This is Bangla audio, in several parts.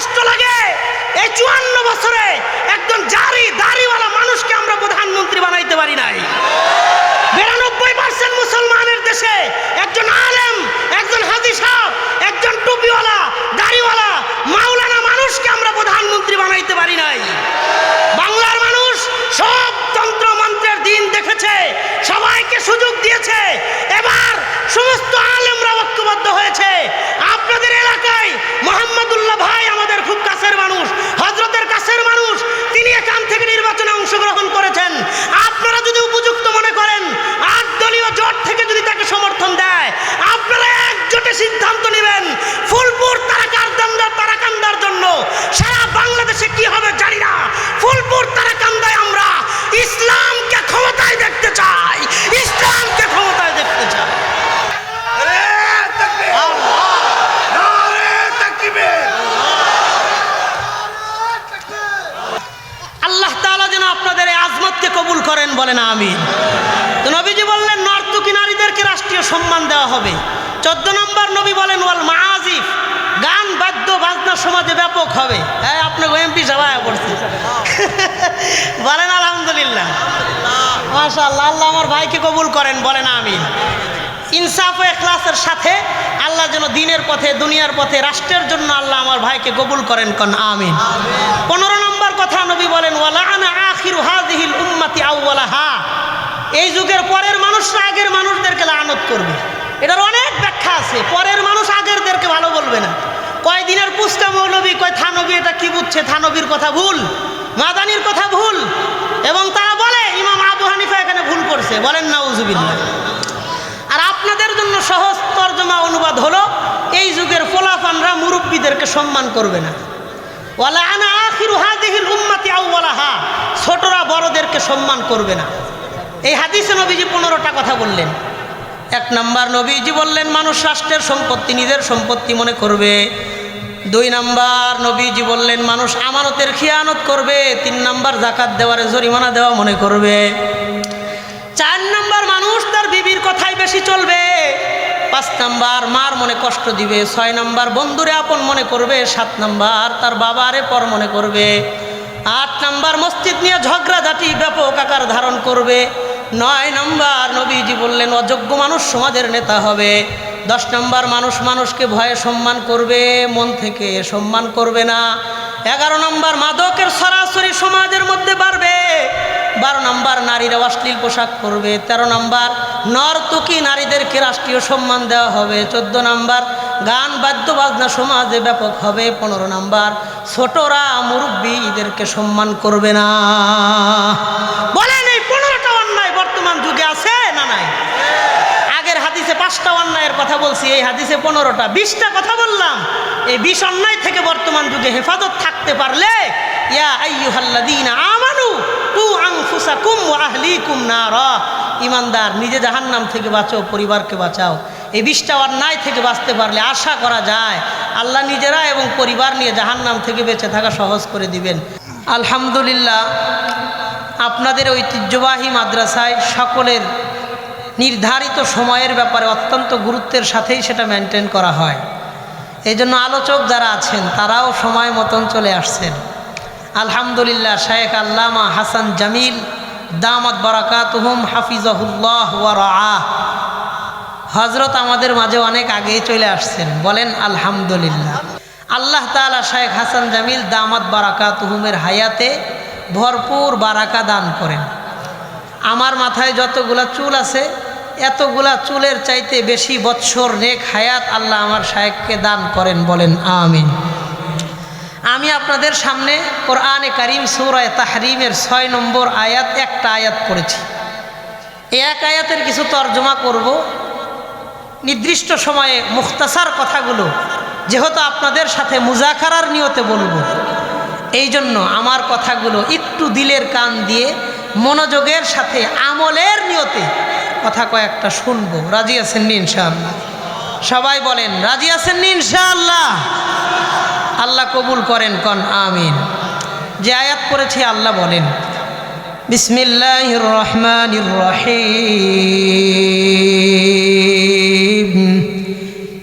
কষ্ট লাগে। এই চুয়ান্ন বছরে একজন জারি, দাড়িওয়ালা মানুষকে আমরা প্রধানমন্ত্রী বানাইতে পারি নাই। বিরানব্বই পার্সেন্ট মুসলমানের দেশে একজন আলেম, একজন হাজি সাহেব একজন টুপিওয়ালা, দাড়িওয়ালা, মাওলানা মানুষকে আমরা প্রধানমন্ত্রী বানাইতে পারি নাই। বাংলার মানুষ সব তন্ত্র মন্ত্রের দিন দেখেছে, সবাইকে সুযোগ দিয়েছে। এবার সমস্ত আলেমরা ঐক্যবদ্ধ হয়েছে। আপনাদের এলাকায় মোহাম্মদুল্লাহ ভাই আমাদের খুব কাছের মানুষ হজরতের কাছের মানুষ, তিনি এখান থেকে নির্বাচনে অংশগ্রহণ করেছেন। আপনারা যদি উপযুক্ত মনে করেন, আট দলীয় জোট থেকে যদি তাকে সমর্থন দেয়, আপনারা একজোটে সিদ্ধান্ত নেবেন, ফুলপুর তারাকান্দার তারাকান্দার জন্য। সারা বাংলাদেশে কি হবে জানি না। ফুলপুর তারাকান্দায় আমরা ইসলামকে ক্ষমতায় দেখতে চাই। ইসলামকে ক্ষমতায় দেখতে চাই আল্লাহ তাআলা যেন আপনাদের এই আজমতকে কবুল করেন বলেন আমিন। তো নবীজি বললেন নর্তকী নারীদেরকে রাষ্ট্রীয় সম্মান দেওয়া হবে। চোদ্দ নম্বর নবী বলেন ওয়াল মাহাজিফ গান বাদ্য বাজনা সমাজে ব্যাপক হবে। হ্যাঁ আপনাকে এমপি সবাই পড়ছে। বলেন আলহামদুলিল্লাহ। মাশা আল্লাহ আল্লাহ আমার ভাইকে কবুল করেন বলেন আমিন। ইনসাফ ও এখলাসের সাথে আল্লাহ যেন দিনের পথে দুনিয়ার পথে রাষ্ট্রের জন্য আল্লাহ আমার ভাইকে কবুল করেন কন আমিন। পনেরো নম্বর কথা নবী বলেন ওয়ালানা আখির হাদিহিল উম্মাতি আউ্লাহা এই যুগের পরের মানুষরা আগের মানুষদেরকে লানত করবে। এটার অনেক ব্যাখ্যা আছে। পরের মানুষ আগেরদেরকে ভালো বলবে না। কয় দিনের পুস্তা মৌলবী কয় থানবী এটা কি বুঝছে? থানবীর কথা ভুল, মাদানির কথা ভুল। এবং তারা বলে, ইমাম আবু হানিফা এখানে ভুল করছে। বলেন না উজুবিল্লাহ আর আপনাদের জন্য সহজ তর্জমা অনুবাদ হলো, এই যুগের ফোলাফানরা মুরব্বীদেরকে সম্মান করবে না। ওয়ালা আনা আখিরু হাদিহিল উম্মাতি আউওয়ালাহা। ছোটরা বড়দেরকে সম্মান করবে না। এই হাদিসে নবীজি পনেরোটা কথা বললেন। এক নাম্বার, নবীজি বললেন, মানুষ রাষ্ট্রের সম্পত্তি, নিজের সম্পত্তি মনে করবে। দুই নাম্বার, নবীজি বললেন, মানুষ আমানতের খিয়ানত করবে। তিন নাম্বার জাকাত দেওয়ারে, জরিমানা দেওয়া মনে করবে। চার নাম্বার, মানুষ তার বিবির কথাই বেশি চলবে। পাঁচ নাম্বার, মার মনে কষ্ট দিবে। ছয় নাম্বার, বন্ধুরে আপন মনে করবে। সাত নাম্বার, তার বাবারে পর মনে করবে। আট নাম্বার, মসজিদ নিয়ে ঝগড়াঝাটি ব্যাপক আকার ধারণ করবে। নয় নম্বর নবীজি বললেন, অযোগ্য মানুষ সমাজের নেতা হবে। দশ নম্বর মানুষ মানুষকে ভয়ে সম্মান করবে, মন থেকে সম্মান করবে না। এগারো নম্বর মাদকের সরাসরি সমাজের মধ্যে বাড়বে। বারো নম্বর নারীরা অশ্লীল পোশাক পরবে। তেরো নম্বর নর্তকী নারীদেরকে রাষ্ট্রীয় সম্মান দেওয়া হবে। চোদ্দ নম্বর গান, বাদ্য, বাজনা সমাজে ব্যাপক হবে। পনেরো নম্বর ছোটরা মুরব্বীদেরকে সম্মান করবে না। বলেন এই পনেরোটা অন্যায় বর্তমান যুগে আছে না নাই আগের হাদিসে পাঁচটা অন্যায়ের কথা বলছি, এই হাদিসে পনেরোটা। বিশটা কথা বললাম। এই বিশ অন্যায় থেকে বর্তমান যুগে হেফাজত থাকতে পারলে ইমানদার, নিজে জাহান্নাম থেকে বাঁচো পরিবারকে বাঁচাও। এই বিশটা অন্যায় থেকে বাঁচতে পারলে আশা করা যায়। আল্লাহ নিজেরা এবং পরিবার নিয়ে জাহান্নাম থেকে বেঁচে থাকা সহজ করে দিবেন। আলহামদুলিল্লাহ, আপনাদের ঐতিহ্যবাহী মাদ্রাসায় সকলের নির্ধারিত সময়ের ব্যাপারে অত্যন্ত গুরুত্বের সাথেই সেটা মেনটেন করা হয়। এই জন্য আলোচক যারা আছেন, তারাও সময় মতন চলে আসছেন। আলহামদুলিল্লাহ, শায়েখ আল্লামা হাসান জামিল, দামত বারাকাতুহুম হাফিজাহুল্লাহ ওয়া হজরত আমাদের মাঝে অনেক আগেই চলে আসছেন। বলেন, আলহামদুলিল্লাহ। আল্লাহ তালা শায়েখ হাসান জামিল দামাত বারাকাতুহুমের হায়াতে ভরপুর বারাকা দান করেন। আমার মাথায় যতগুলা চুল আছে এতগুলা চুলের চাইতে বেশি বৎসর নেক হায়াত আল্লাহ আমার সাহেবকে দান করেন, বলেন আমিন। আমি আপনাদের সামনে কোরআনে কারিম সৌরায় তাহরিমের ছয় নম্বর আয়াত, একটা আয়াত পড়েছি। এক আয়াতের কিছু তর্জমা করব। নির্দিষ্ট সময়ে মুখতাসার কথাগুলো যেহেতু আপনাদের সাথে মুজাখারার নিয়তে বলব এই জন্য আমার কথাগুলো একটু দিলের কান দিয়ে মনোযোগের সাথে আমলের নিয়তে কথা কয়েকটা শুনব। রাজি আছেন নি ইনশাআল্লাহ? সবাই বলেন, রাজি আছেন নি ইনশাআল্লাহ? আল্লাহ কবুল করেন, কন আমিন। যে আয়াত করেছি আল্লাহ বলেন, বিসমিল্লাহির রহমানির রহিম।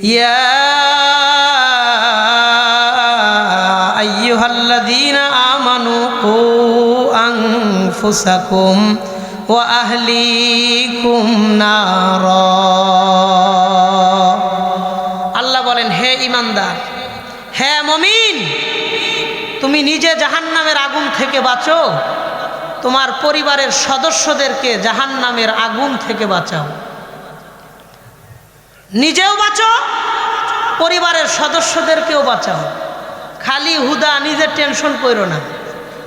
ইয়া আইয়ুহাল্লাযীনা আমানু কু আনফুসাকুম ওয়াহলিকুম নার। আল্লাহ বলেন, হে ইমানদার, হে মমিন, তুমি নিজে জাহান্নামের আগুন থেকে বাঁচো, তোমার পরিবারের সদস্যদেরকে জাহান্নামের আগুন থেকে বাঁচাও। নিজেও বাঁচো, পরিবারের সদস্যদেরকেও বাঁচাও। খালি হুদা, নিজের টেনশন করো না,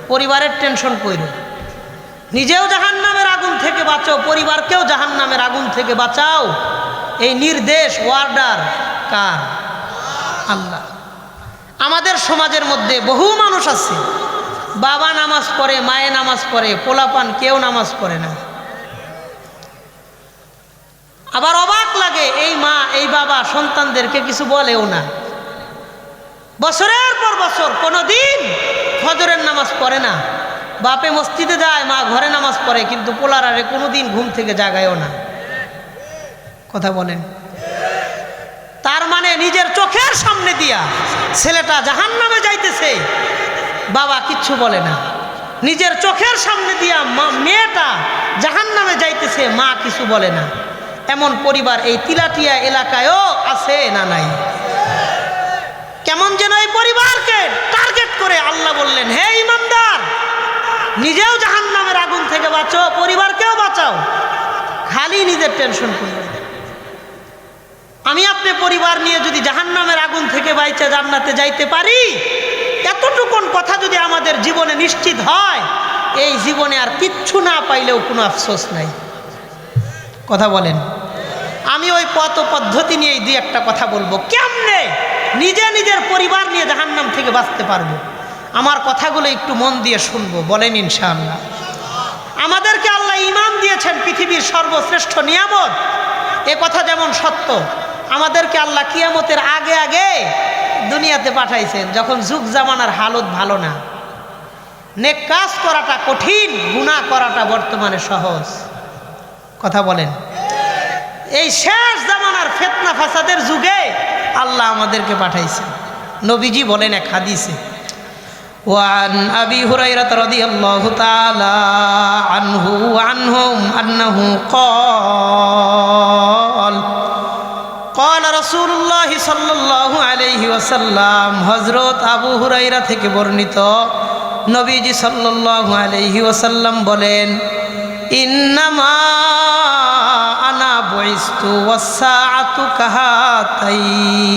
পরিবারের টেনশন করো নিজেও জাহান্নামের আগুন থেকে বাঁচো পরিবারকেও জাহান্নামের আগুন থেকে বাঁচাও। এই নির্দেশ, ওয়ার্ডার কার? আল্লাহ। আমাদের সমাজের মধ্যে বহু মানুষ আছে। বাবা নামাজ পড়ে, মায়ে নামাজ পড়ে, পোলাপান কেউ নামাজ পড়ে না। আবার অবাক লাগে, এই মা, এই বাবা সন্তানদেরকে কিছু বলেও না। বছরের পর বছর, কোনো দিন ফজরের নামাজ পড়ে না। বাপে মসজিদে যায়, মা ঘরে নামাজ পড়ে, কিন্তু পোলারারে কোনো দিন ঘুম থেকে জাগায়ও না। কথা বলেন। তার মানে নিজের চোখের সামনে দিয়া ছেলেটা জাহান নামে যাইতেছে, বাবা কিচ্ছু বলে না। নিজের চোখের সামনে দিয়া মেয়েটা জাহান নামে যাইতেছে, মা কিছু বলে না। এমন পরিবার এই তিলাটিয়া এলাকায়ও আছে না নাই? কেমন যেন এই পরিবারকে টার্গেট করে আল্লাহ বললেন, হে ইমানদার নিজেও জাহান নামের আগুন থেকে বাঁচো পরিবারকেও বাঁচাও। খালি নিজের টেনশন করবে আমি আপনি পরিবার নিয়ে যদি জাহান্নামের আগুন থেকে বাইচে জান্নাতে যাইতে পারি, এতটুকুন কথা যদি আমাদের জীবনে নিশ্চিত হয়, এই জীবনে আর কিচ্ছু না পাইলেও কোনো আফসোস নাই। কথা বলেন। আমি ওই পথ পদ্ধতি নিয়ে দুই একটা কথা বলব। কেমনে নিজে নিজের পরিবার নিয়ে জাহান্নাম থেকে বাঁচতে পারব? আমার কথাগুলো একটু মন দিয়ে শুনব, বলেন ইনশাআল্লাহ। আমাদেরকে আল্লাহ ইমান দিয়েছেন পৃথিবীর সর্বশ্রেষ্ঠ নিয়ামত। এ কথা যেমন সত্য, আমাদেরকে আল্লাহ কিয়ামতের আগে আগে দুনিয়াতে পাঠাইছেন, যখন যুগ জামানার হালত ভালো না। নেক কাজ করাটা কঠিন গুণা করাটা বর্তমানে সহজ। কথা বলেন। এই শেষ জামানার ফেতনা ফাসাদের যুগে আল্লাহ আমাদেরকে পাঠাইছেন। নবীজি বলেন এক হাদিসে وعن أبي هريرة رضي الله تعالى عنه وعنهم أنه قال قال رسول الله صلى الله عليه وسلم হযরত আবু হুরাইরা থেকে বর্ণিত নবীজি সাল্লাল্লাহু আলাইহি ওয়াসাল্লাম বলেন ইন্নামা আনা বুইস্তু ওয়াসসাআতু কাহাতাইন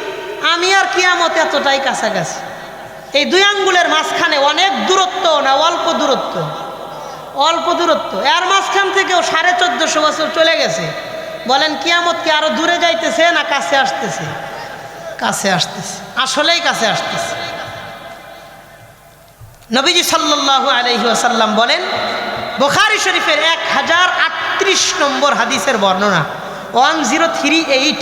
আমি আর কিয়ামত এতটাই কাছাকাছি। এই দুই আঙ্গুলের মাঝখানে অনেক দূরত্ব না অল্প দূরত্ব? অল্প দূরত্ব। এর মাঝখান থেকেও সাড়ে চোদ্দশো বছর চলে গেছে। বলেন, কিয়ামত কি আরও দূরে যাইতেছে না কাছে আসতেছে? কাছে আসতেছে। আসলেই কাছে আসতেছে। নবীজি সাল্লাল্লাহু আলহি আসাল্লাম বলেন, বোখারি শরীফের এক হাজার আটত্রিশ নম্বর হাদিসের বর্ণনা, ওয়ান জিরো থ্রি এইট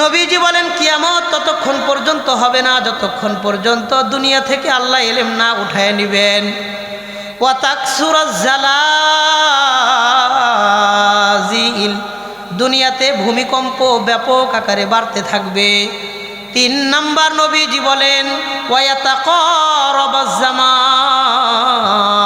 নবীজি বলেন, কিয়ামত ততক্ষণ পর্যন্ত হবে না, যতক্ষণ পর্যন্ত দুনিয়া থেকে আল্লাহ এলেম না উঠায় নিবেন। দুনিয়াতে ভূমিকম্প ব্যাপক আকারে বাড়তে থাকবে। তিন নাম্বার নবীজি বলেন ওয়াতাকরবাজ্জামান মানুষ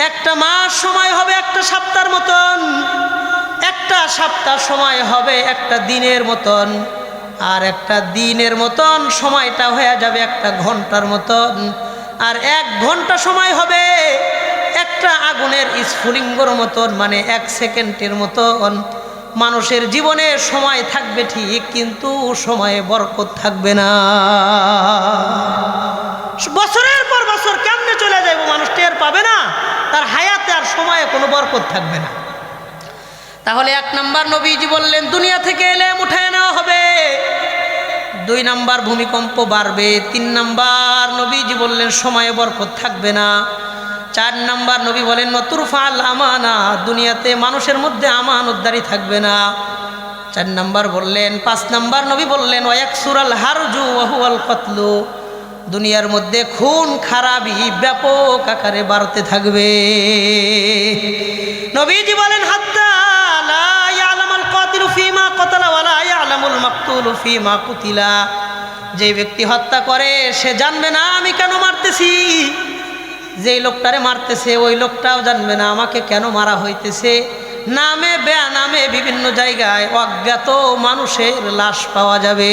একটা মাস সময় হবে একটা সপ্তাহের মতন। একটা সপ্তাহ সময় হবে একটা দিনের মতন। আর একটা দিনের মতন সময়টা হয়ে যাবে একটা ঘণ্টার মতন। আর এক ঘণ্টা সময় হবে একটা আগুনের স্ফুলিঙ্গর মতন মানে এক সেকেন্ডের মতন। মানুষের জীবনে সময় থাকবে ঠিক, কিন্তু সময়ে বরকত থাকবে না। বছরের পর বছর কেমনে চলে যাইব মানুষ টের পাবে না, তার হায়াতে আর সময়ে কোনো বরকত থাকবে না। তাহলে এক নাম্বার নবীজি বললেন, দুনিয়া থেকে এলে উঠায় নেওয়া হবে। দুই নাম্বার ভূমিকম্প বাড়বে, তিন নাম্বার নবীজি বললেন, সময়ে বরকত থাকবে না। চার নাম্বার নবী বলেন, নতুরফাল আমানা, দুনিয়াতে মানুষের মধ্যে আমান আমানতদারি থাকবে না। চার নাম্বার বললেন, পাঁচ নাম্বার নবী বললেন ওয়াক সুরাল হারজু ওয়াহুয়াল কতলু। দুনিয়ার মধ্যে খুন, খারাপি ব্যাপক আকারে বাড়তে থাকবে। নবীজি বলেন যে ব্যক্তি হত্যা করে, সে জানবে, না, আমি কেন মারতেছি? যেই লোকটারে মারতেছে, ওই লোকটাও জানবে না আমাকে কেন মারা হইতেছে। নামে বেয়া নামে বিভিন্ন জায়গায় অজ্ঞাত মানুষের লাশ পাওয়া যাবে।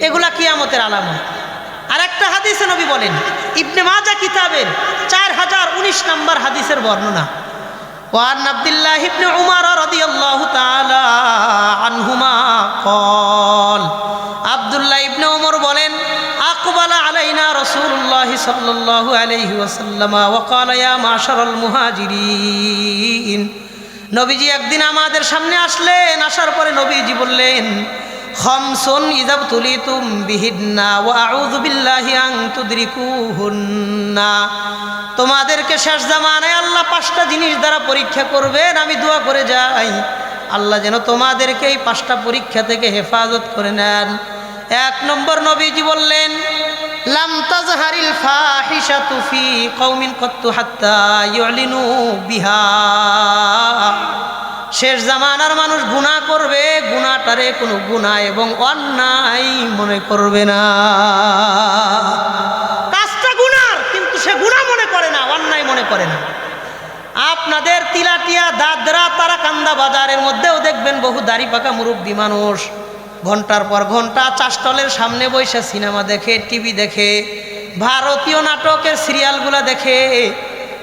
এগুলা কিয়ামতের আলামত। আর একটা হাদিসে নবী বলেন, ইবনে মাজা কিতাবের চার হাজার উনিশ নম্বর হাদিসের বর্ণনা। ওয়ান আব্দুল্লাহ ইবনে উমার রাদিয়াল্লাহু তাআলা আনহুমা কল আব্দুল্লাহ ওয়াসাল্লাম ওয়া ক্বালা ইয়া মাশারাল মুহাজিরিন। নবীজি একদিন আমাদের সামনে আসলেন, আসার পরে নবীজি বললেন, খমসুন ইজাব তুলিতুম বিহিন্না ওয়া আউযু বিল্লাহি আন তুদরিকুহুন্না। তোমাদেরকে শেষ জামানায় আল্লাহ পাঁচটা জিনিস দ্বারা পরীক্ষা করবেন, আমি দোয়া করে যাই। আল্লাহ যেন তোমাদেরকে এই পাঁচটা পরীক্ষা থেকে হেফাজত করে নেন। এক নম্বর নবীজি বললেন লাম তাজহারিল ফাহিশাতু ফি কওমিন কত্তু হাত্তা ইউলিনু বিহা। শেষ জামানার মানুষ গুনাহ করবে, গুনাহটারে কোনো গুনাহ এবং অন্যায় মনে করবে না। কাজটা গুনার, কিন্তু সে গুনাহ মনে করে না, অন্যায় মনে করে না। আপনাদের তিলাটিয়া, দাদরা, তারাকান্দা বাজারের মধ্যেও দেখবেন বহু দাড়ি পাকা মুরব্বী মানুষ। ঘণ্টার পর ঘণ্টা চাষটলের সামনে বসে সিনেমা দেখে, টিভি দেখে, ভারতীয় নাটকের সিরিয়ালগুলা দেখে।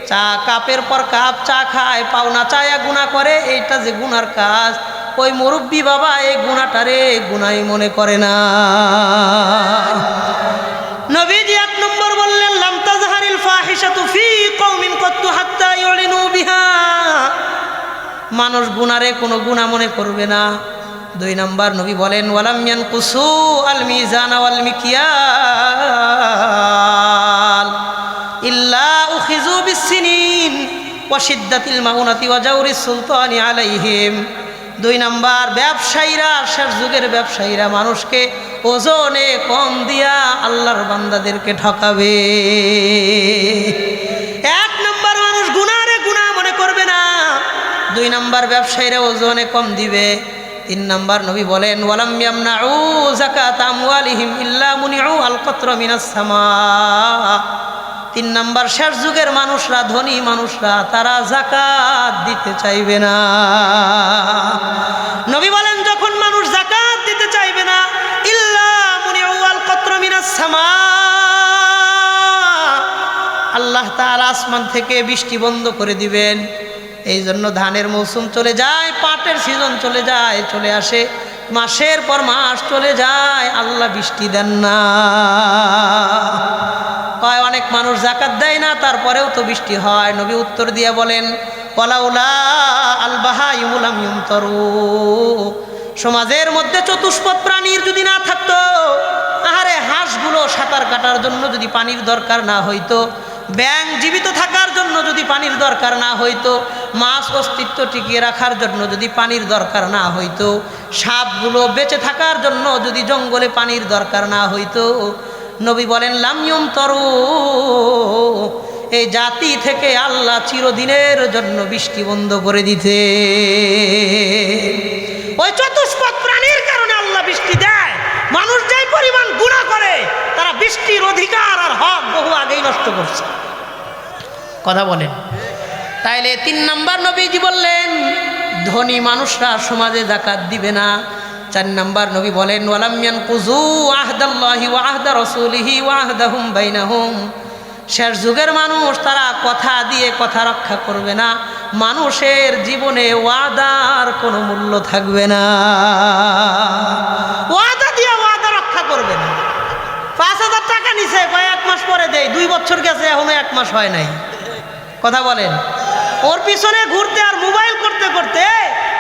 চা কাপের পর কাপ, চা খায়, পাওনা চায়া গুণা করে, এইটা যে গুনার কাজ। ওই মুরব্বী বাবা এই গুণাটারে গুনাই মনে করে না। নবীজি এক নম্বর বললেন, লাম তাজহারিল ফাহিশাতু ফি কওমিন কত্তু হাত্তা বিহা। মানুষ গুনারে কোনো গুণা মনে করবে না। দুই নাম্বার নবী বলেন, ওয়ালাম ইয়ানকুসু আল মিজান ওয়াল মিকিয়াল ইল্লা উখিজু বিসসিনিন ওয়া শিদ্দাতিল মাউনাতি ওয়া জাওরিস সুলতানি আলাইহিম। দুই নাম্বার, ব্যবসায়ীরা, শেষ যুগের ব্যবসায়ীরা মানুষকে ওজনে কম দিয়া আল্লাহর বান্দাদেরকে ঠকাবে। এক নাম্বার মানুষ গুনারে গুণা মনে করবে না। দুই নাম্বার, ব্যবসায়ীরা ওজনে কম দিবে। তিন নম্বর নবী বলেন ইল্লা কতর তিন নম্বর, শেষ যুগের মানুষরা, ধনী মানুষরা, তারা জাকাত দিতে চাইবে না। নবী বলেন, যখন মানুষ জাকাত দিতে চাইবে না, ইল্লা মুনিউ আল কতর মিনাস আল্লাহ তার আসমান থেকে বৃষ্টি বন্ধ করে দিবেন। এই জন্য ধানের মৌসুম চলে যায়, পাটের সিজন চলে যায়, চলে আসে। মাসের পর মাস চলে যায়, আল্লাহ বৃষ্টি দেন না। কয়, অনেক মানুষ জাকাত দেয় না, তারপরেও তো বৃষ্টি হয়। নবী উত্তর দিয়ে বলেন পলাউলা আলবাহা ইমুলাম ইমতরু সমাজের মধ্যে চতুষ্পদ প্রাণীর যদি না থাকতো, আহারে হাঁসগুলো সাঁতার কাটার জন্য যদি পানির দরকার না হইতো ব্যাং জীবিত থাকার জন্য যদি পানির দরকার না হইতো, মাছ অস্তিত্ব টিকিয়ে রাখার জন্য যদি পানির দরকার না হইতো, সাপগুলো বেঁচে থাকার জন্য যদি জঙ্গলে পানির দরকার না হইতো, নবী বলেন লামিয়ম তরু এই জাতি থেকে আল্লাহ চিরদিনের জন্য বৃষ্টি বন্ধ করে দিতে ওই চতুষ্পদ প্রাণীর কারণে আল্লাহ বৃষ্টি দেয় মানুষ যেই পরিমাণ গুণা করে তারা বৃষ্টির অধিকার আর হক বহু আগেই নষ্ট করছে। কথা বলেন। তাইলে তিন নাম্বার নবীজি বললেন, ধনী মানুষরা সমাজে জাকাত দিবে না। চার নাম্বার নবী বলেন ওয়ালামিয়ান কুজু আহদাল্লাহি ওয়া আহদা রসুলিহি ওয়া আহদাহুম বাইনাহুম। শেষ যুগের মানুষ তারা কথা দিয়ে কথা রক্ষা করবে না। মানুষের জীবনে ওয়াদার কোনো মূল্য থাকবে না। ওয়াদা দিয়ে ওয়াদা রক্ষা করবে না। পাঁচ হাজার টাকা নিছে কয়েক মাস পরে দেয় দুই বছর গেছে, এখনও এক মাস হয় নাই। কথা বলেন। ওর পিছনে ঘুরতে আর মোবাইল করতে করতে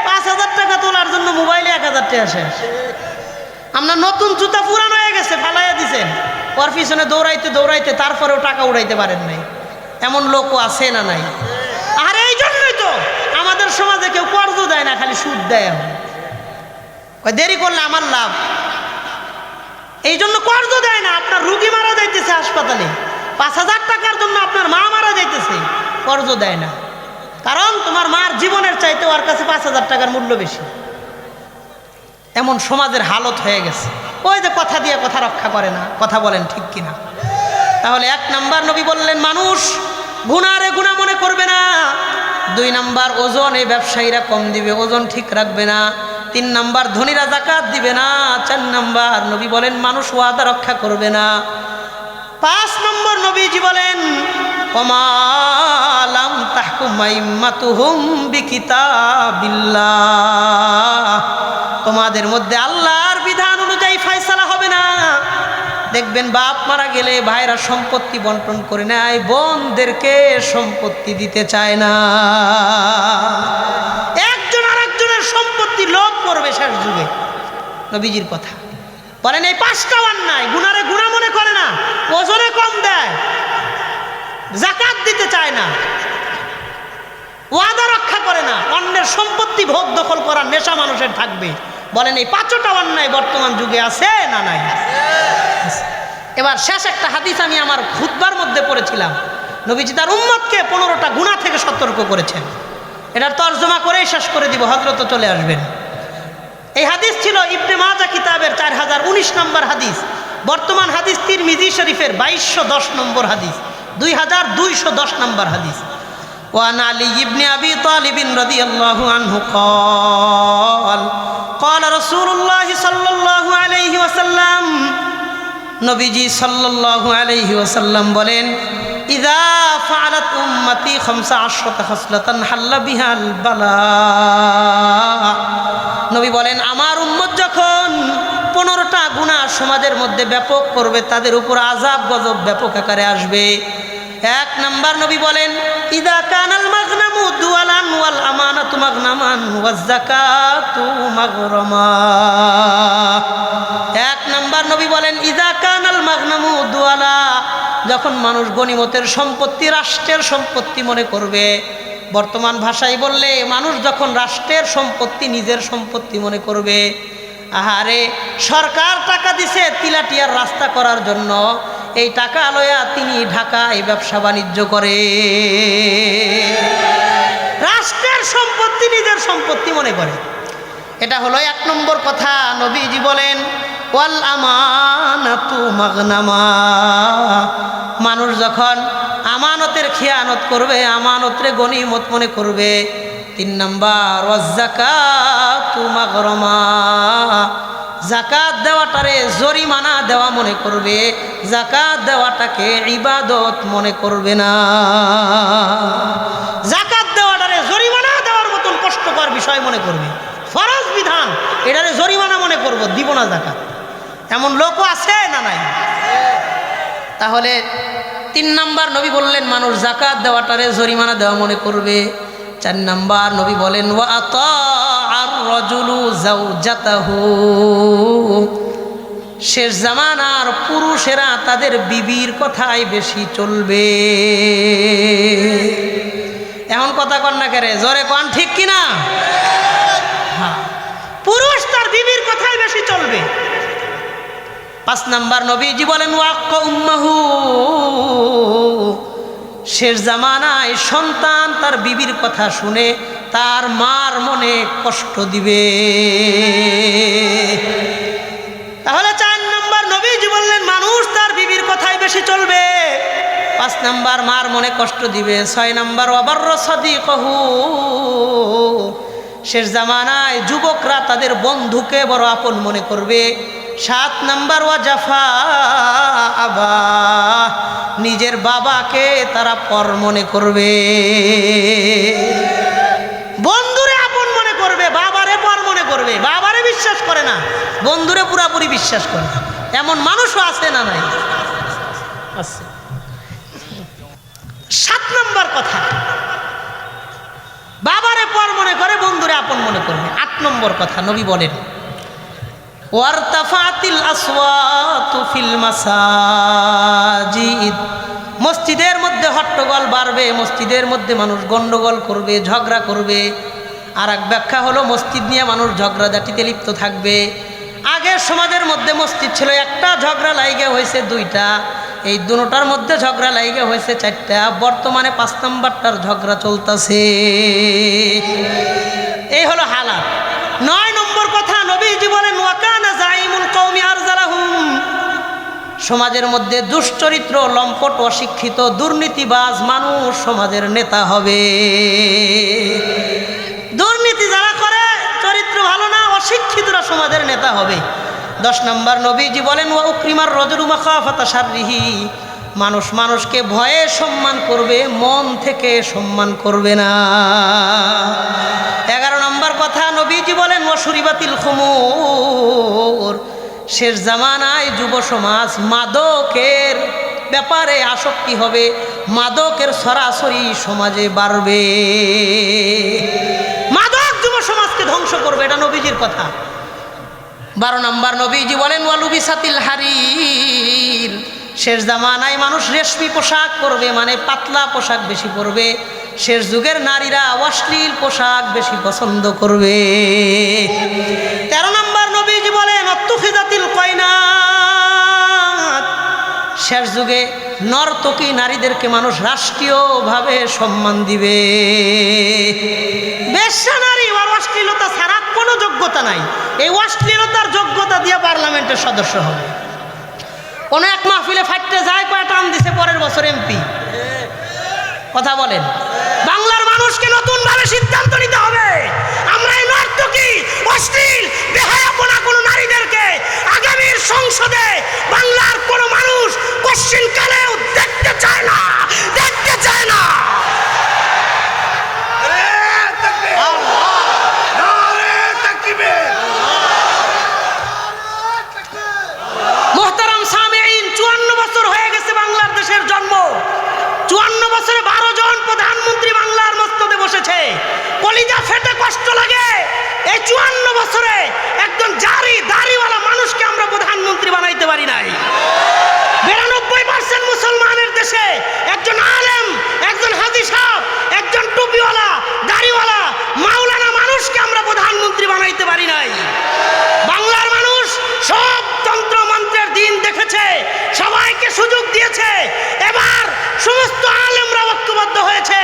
পাঁচ হাজার টাকা তোলার জন্য মোবাইলে এক হাজার টাকা শেষ। আপনার নতুন জুতা পুরান হয়ে গেছে, ফালাইয়া দিছেন। ওর পিছনে দৌড়াইতে দৌড়াইতে তারপরেও টাকা উড়াইতে পারেন নাই। এমন লোকও আছে না নাই? আর এই জন্যই তো আমাদের সমাজে কেউ কর্জ দেয় না, খালি সুদ দেয়। কয় দেরি করলে আমার লাভ। এই জন্য কর্জ দেয় না, আপনার রুগী মারা যাইতেছে হাসপাতালে। পাঁচ হাজার টাকার জন্য আপনার মা মারা যাইতেছে, কর্জ দেয় না। কারণ তোমার মার জীবনের চাইতে ওর কাছে পাঁচ হাজার টাকার মূল্য বেশি। এমন সমাজের হালত হয়ে গেছে। ওই যে কথা দিয়ে কথা রক্ষা করে না, কথা বলেন ঠিক কিনা। তাহলে এক নাম্বার নবী বললেন, মানুষ গুণারে গুণা মনে করবে না। দুই নাম্বার, ওজন, এই ব্যবসায়ীরা কম দিবে, ওজন ঠিক রাখবে না। তিন নাম্বার, ধনীরা জাকাত দিবে না। চার নাম্বার, নবী বলেন, মানুষ ওয়াদা রক্ষা করবে না। পাঁচ নম্বর, নবীজি বলেন কমালাম তোমাদের মধ্যে আল্লাহর বিধান অনুযায়ী ফায়সালা হবে না। দেখবেন বাপ মারা গেলে ভাইরা সম্পত্তি বন্টন করে নেয়, বোনদেরকে সম্পত্তি দিতে চায় না একজন আর একজনের সম্পত্তি লোভ করবে শেষ যুগে নবীজির কথা। বলেন, এই পাঁচটা অন্যায় গুনারে গুণা মনে করে না, ওজনে কম দেয় জাকাত দিতে চায় না, ওয়াদা রক্ষা করে না, অন্যের সম্পত্তি ভোগ দখল করার নেশা মানুষের থাকবে। বলেন, এই পাঁচটা অন্যায় বর্তমান যুগে আছে না নাই? এবার শেষ একটা হাদিস আমি আমার খুদ্বার মধ্যে পড়েছিলাম। নবীজি তার উম্মতকে পনেরোটা গুণা থেকে সতর্ক করেছেন। এটার তর্জমা করেই শেষ করে দিব হজরত চলে আসবেন। এই হাদিস ছিল ইবনে মাজা কিতাবের চার হাজার উনিশ নম্বর হাদিস বর্তমান হাদিস তির মিজি শরীফের বাইশশো দশ নম্বর হাদিস দুই হাজার দুইশো দশ নম্বর হাদিস وعن علي بن أبي طالب رضي الله عنه قال قال رسول الله صلى الله عليه وسلم নবীজি সাল্লাল্লাহু আলাইহি ওয়াসাল্লাম বলেন ইদা ফাআলাত উম্মতি খামসা আশরাতা খাসলাতান হাল্লা বিহাল নবী বলেন, আমার উম্মত যখন পনেরোটা গুণা সমাজের মধ্যে ব্যাপক করবে, তাদের উপর আজাব গজব ব্যাপক আকারে আসবে। এক নাম্বার নবী বলেন, ইদা কানাল মাগনামু দুয়ালান ওয়াল আমানাতু মাগনামান ওয়াজ যাকাতু মাগরামা। এক নাম্বার নবী বলেন, ইদা কানাল মাগনামু দুয়ালা যখন মানুষ গনিমতের সম্পত্তি, রাষ্ট্রের সম্পত্তি মনে করবে, বর্তমান ভাষায় বললে মানুষ যখন রাষ্ট্রের সম্পত্তি, নিজের সম্পত্তি মনে করবে, আহারে, সরকার টাকা দিছে তিলাটিয়ার রাস্তা করার জন্য, এই টাকা লয়া তিনি ঢাকায় ব্যবসা বাণিজ্য করে। রাষ্ট্রের সম্পত্তি, নিজের সম্পত্তি মনে করে। এটা হলো এক নম্বর কথা, নবীজি বলেন মাগনামা। মানুষ যখন আমানতের খেয়ানত করবে, আমানতরে গনিমত মনে করবে, তিন নাম্বার মাগরমা। জাকাত দেওয়াটারে জরিমানা দেওয়া মনে করবে জাকাত দেওয়াটাকে ইবাদত মনে করবে না। জাকাত দেওয়াটারে জরিমানা দেওয়ার মতন কষ্টকর বিষয় মনে করবে। ফরজ বিধান, এটারে জরিমানা মনে করব, দিব না জাকাত এমন লোকও আছে না নাই? তাহলে তিন নাম্বার নবী বললেন, মানুষ জাকাত দেওয়াটারে জরিমানা দেওয়া মনে করবে। চার নাম্বার নবী বলেন আর শেষ জামানার পুরুষেরা তাদের বিবির কথাই বেশি চলবে। এমন কথা কন না কেরে, জোরে কন, ঠিক কিনা? হ্যাঁ। পুরুষ তার বিবির কথাই বেশি চলবে। পাঁচ নাম্বার নবীজি বলেন ওয়াক্ক উম্মাহু শেষ জামানায় সন্তান তার বিবির কথা শুনে তার মার মনে কষ্ট দিবে। তাহলে চার নাম্বার নবীজি বললেন, মানুষ তার বিবির কথাই বেশি চলবে। পাঁচ নাম্বার মার মনে কষ্ট দিবে। ছয় নাম্বার অবার সদি কহু শেষ জামানায় যুবকরা তাদের বন্ধুকে বড় আপন মনে করবে। সাত নাম্বার ওয়া জাফা, আবা, নিজের বাবাকে তারা পর মনে করবে। বন্ধুরে আপন মনে করবে, বাবারে পর মনে করবে। বাবারে বিশ্বাস করে না, বন্ধুরে পুরাপুরি বিশ্বাস করে না। এমন মানুষও আছে না নাই? আছে। সাত নম্বর কথা, বাবারে পর মনে করে, বন্ধুরে আপন মনে করবে। আট নম্বর কথা, নবী বলেন ওয়ারতাফাতিল আসওয়াতু ফিল মাসাজিদ। মসজিদের মধ্যে হট্টগোল বাড়বে, মসজিদের মধ্যে মানুষ গন্ডগোল করবে, ঝগড়া করবে। আর এক ব্যাখ্যা হলো, মসজিদ নিয়ে মানুষ ঝগড়া ঝগড়াঝাটিতে লিপ্ত থাকবে। আগের সমাজের মধ্যে মসজিদ ছিল, একটা ঝগড়া লাইগে হয়েছে দুইটা। এই দুটার মধ্যে ঝগড়া লাইগে হয়েছে চারটা। বর্তমানে পাঁচ নম্বরটার ঝগড়া চলতেছে। এই হলো হালাত। সমাজের মধ্যে দুশ্চরিত্র, লম্পট, অশিক্ষিত, দুর্নীতিবাজ মানুষ সমাজের নেতা হবে। দুর্নীতি যারা করে, চরিত্র ভালো না, অশিক্ষিতরা সমাজের নেতা হবে। দশ নম্বর নবীজি বলেন ও উক্রিমার রজরুমা খাফাতা সারিহি মানুষ মানুষকে ভয়ে সম্মান করবে, মন থেকে সম্মান করবে না। এগারো নম্বর কথা, নবীজি বলেন ও সুরিবাতিল খুমুর। শেষ জামানায় যুব সমাজ মাদকের ব্যাপারে আসক্তি হবে, মাদকের সরাসরি সমাজে বাড়বে। মাদক যুব সমাজকে ধ্বংস করবে, এটা নবীজির কথা। বারো নম্বর, নবীজি বলেন ওয়ালুবি সাতিল হারির। শেষ জামানায় মানুষ রেশমি পোশাক পরবে মানে পাতলা পোশাক বেশি পরবে। শেষ যুগের নারীরা অশ্লীল পোশাক বেশি পছন্দ করবে। তেরো নম্বর, নবীজি বলেন কয়নাত শেষ যুগে নর্তকী নারীদেরকে মানুষ রাষ্ট্রীয়ভাবে সম্মান দিবে। অশ্লীলতা ছাড়া কোনো যোগ্যতা নাই। এই অশ্লীলতার যোগ্যতা দিয়ে পার্লামেন্টের সদস্য হবে। কোনো এক মাহফিলে ফাটতে যায়, কয় টান দিছে পরের বছর এমপি। কথা বলেন। বাংলার মানুষকে নতুন ভাবে সিদ্ধান্ত নিতে হবে আমরা এই নর্তকী অশ্লীল বেহায়াপনা কোনো নারীদেরকে আগামীর সংসদে বাংলার কোনো মানুষ কোশ্চিন কালেও দেখতে চায় না দেখতে চায় না মোহতারাম সামেইন চুয়ান্ন বছর হয়ে গেছে বাংলার দেশের জন্ম চুয়ান্ন বছরে বারো জন প্রধানমন্ত্রী বাংলার মস্তদে বসেছে কলিজা ফেটে কষ্ট লাগে এই চুয়ান্ন বছরে একজন জারি দাড়িওয়ালা মানুষকে আমরা প্রধানমন্ত্রী বানাইতে পারি নাই বিরানব্বই পার্সেন্ট মুসলমানের দেশে একজন আলেম একজন হাজি সাহেব একজন টুপিওয়ালা দাড়িওয়ালা মাওলানা মানুষকে আমরা প্রধানমন্ত্রী বানাইতে পারি নাই বাংলার মানুষ সব তন্ত্র মন্ত্রের দিন দেখেছে সবাইকে সুযোগ দিয়েছে। এবার সমস্ত আলেমরা ঐক্যবদ্ধ হয়েছে।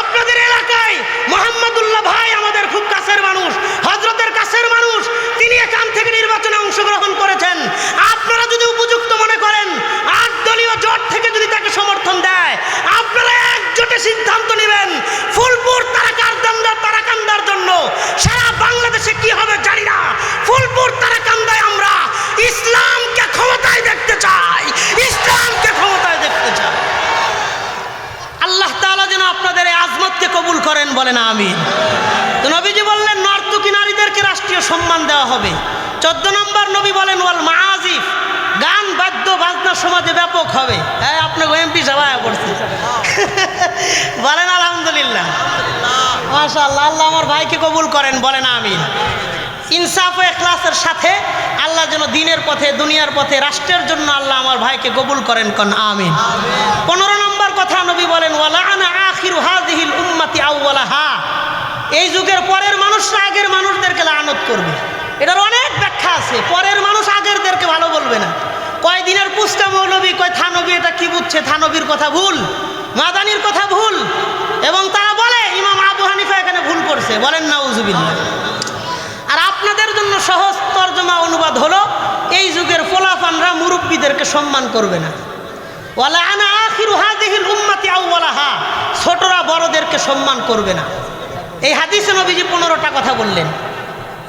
আপনাদের এলাকায় মোহাম্মদুল্লাহ ভাই আমাদের খুব কাছের মানুষ হজরতের কাছের মানুষ, তিনি এখান থেকে নির্বাচনে অংশগ্রহণ করেছেন। আপনারা যদি উপযুক্ত মনে করেন, আট দলীয় জোট থেকে যদি তাকে সমর্থন দেয়, আপনারা একজোটে সিদ্ধান্ত নেবেন, ফুলপুর তারাকান্দার তারাকান্দার জন্য। সারা বাংলাদেশে কি হবে জানি না। ফুলপুর তারাকান্দায় কবুল করেন বলেন আমি তো নবীজি বললেন, নর্তকী নারীদেরকে রাষ্ট্রীয় সম্মান দেওয়া হবে। চোদ্দ নম্বর নবী বলেন, ওয়াল মাজিফ গান, বাদ্য, বাজনা সমাজে ব্যাপক হবে। হ্যাঁ আপনার এমপি সবাই পড়ছে বলেন, আলহামদুলিল্লাহ। মাশাআল্লাহ, আল্লাহ আমার ভাইকে কবুল করেন, বলেন আমি ইনসাফ ও এখলাসের সাথে আল্লাহ যেন দিনের পথে, দুনিয়ার পথে, রাষ্ট্রের জন্য আল্লাহ আমার ভাইকে কবুল করেন, কন আমিন। পনেরো কথা নবী বলেন এই যুগের পরের মানুষরা আগের মানুষদেরকে লানত করবে। এটার অনেক ব্যাখ্যা আছে। পরের মানুষ আগেরদেরকে ভালো বলবে না। কয়দিনের পুস্তা মৌলবী, কয় থানবী এটা কি বুঝছে? থানবীর কথা ভুল। মাদানির কথা ভুল। এবং তারা বলে, ইমাম আবু হানিফা এখানে ভুল করছে। বলেন না উজুবিল্লা আর আপনাদের জন্য সহজ তর্জমা অনুবাদ হলো, এই যুগের ফোলাফানরা মুরব্বীদেরকে সম্মান করবে না। ছোটরা বড়দেরকে সম্মান করবে না। এই হাদিসে নবীজি পনেরোটা কথা বললেন।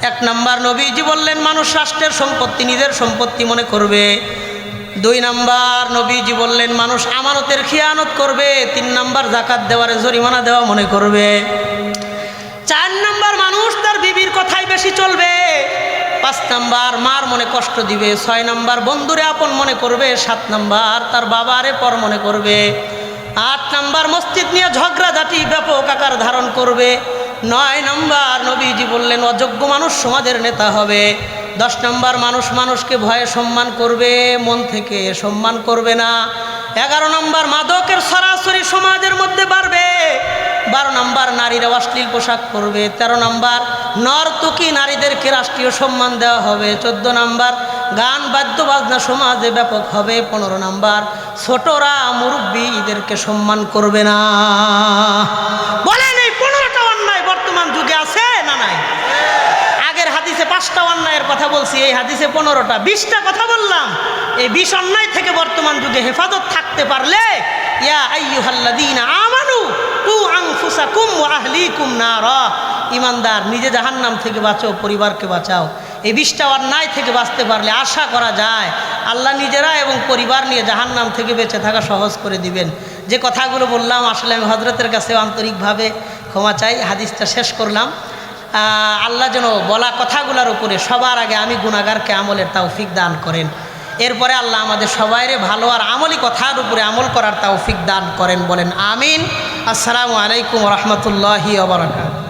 এক নাম্বার, নবীজি বললেন, মানুষ রাষ্ট্রের সম্পত্তি, নিজের সম্পত্তি মনে করবে। দুই নাম্বার, নবীজি বললেন, মানুষ আমানতের খিয়ানত করবে। তিন নাম্বার জাকাত দেওয়ারে, জরিমানা দেওয়া মনে করবে। চার নাম্বার, মানুষ তার বিবির কথাই বেশি চলবে। পাঁচ নাম্বার, মার মনে কষ্ট দিবে, ছয় নাম্বার, বন্ধুরে আপন মনে করবে, সাত নাম্বার, তার বাবারে পর মনে করবে। আট নাম্বার, মসজিদ নিয়ে ঝগড়াঝাটি ব্যাপক আকার ধারণ করবে। নয় নাম্বার, নবীজি বললেন, অযোগ্য মানুষ সমাজের নেতা হবে। দশ নম্বর, মানুষ মানুষকে ভয়ে সম্মান করবে, মন থেকে সম্মান করবে না। এগারো নম্বর মাদকের সরাসরি সমাজের মধ্যে বাড়বে। বারো নম্বর নারীরা অশ্লীল পোশাক পরবে। তেরো নম্বর নর্তকী নারীদেরকে রাষ্ট্রীয় সম্মান দেওয়া হবে। চোদ্দ নম্বর গান, বাদ্য বাজনা সমাজে ব্যাপক হবে। পনেরো নম্বর ছোটরা মুরব্বী এদেরকে সম্মান করবে না। বলেন এই পনেরোটা অন্যায় বর্তমান যুগে আছে না নাই আগের পাঁচটা অন্যায়ের কথা বলছি, এই হাদিসে পনেরোটা। বিশটা কথা বললাম। এই বিশ অন্যায় থেকে বর্তমান যুগে হেফাজত থাকতে পারলে, ইয়া আমানু, কু ইমানদার, নিজে জাহান্নাম থেকে বাঁচো পরিবারকে বাঁচাও। এই বিশটা অন্যায় থেকে বাঁচতে পারলে আশা করা যায়, আল্লাহ নিজেরা এবং পরিবার নিয়ে জাহান্নাম থেকে বেঁচে থাকা সহজ করে দিবেন। যে কথাগুলো বললাম, আসলে আমি হজরতের কাছে আন্তরিকভাবে ক্ষমা চাই, হাদিসটা শেষ করলাম। আল্লাহ যেন বলা কথাগুলোর উপরে সবার আগে আমি গুণাগারকে আমলের তৌফিক দান করেন। এরপরে আল্লাহ আমাদের সবাইরে ভালো আর আমলি কথার উপরে আমল করার তৌফিক দান করেন বলেন, আমিন। আসসালামু আলাইকুম রহমতুল্লাহি ওবরাকাত